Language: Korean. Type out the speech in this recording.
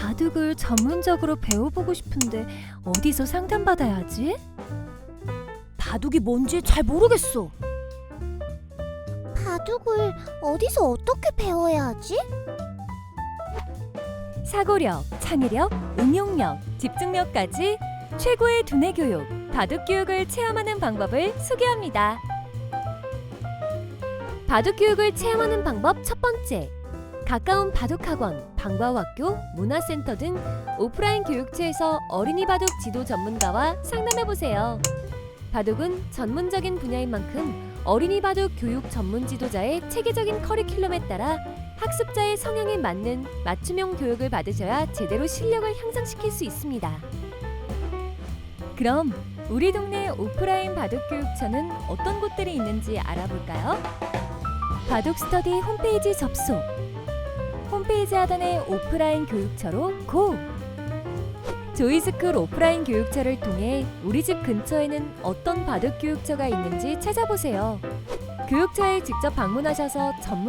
바둑을 전문적으로 배워보고 싶은데 어디서 상담받아야 하지? 바둑이 뭔지 잘 모르겠어. 바둑을 어디서 어떻게 배워야 하지? 사고력, 창의력, 응용력, 집중력까지 최고의 두뇌 교육, 바둑 교육을 체험하는 방법을 소개합니다. 바둑 교육을 체험하는 방법 첫 번째. 가까운 바둑학원, 방과학교, 문화센터 등 오프라인 교육처에서 어린이 바둑 지도 전문가와 상담해 보세요. 바둑은 전문적인 분야인 만큼 어린이 바둑 교육 전문 지도자의 체계적인 커리큘럼에 따라 학습자의 성향에 맞는 맞춤형 교육을 받으셔야 제대로 실력을 향상시킬 수 있습니다. 그럼 우리 동네 오프라인 바둑 교육처는 어떤 곳들이 있는지 알아볼까요? 바둑 스터디 홈페이지 접속. 하단의 오프라인 교육처로 고! 조이스쿨 오프라인 교육처를 통해 우리 집 근처에는 어떤 바둑 교육처가 있는지 찾아보세요. 교육처에 직접 방문하셔서 전문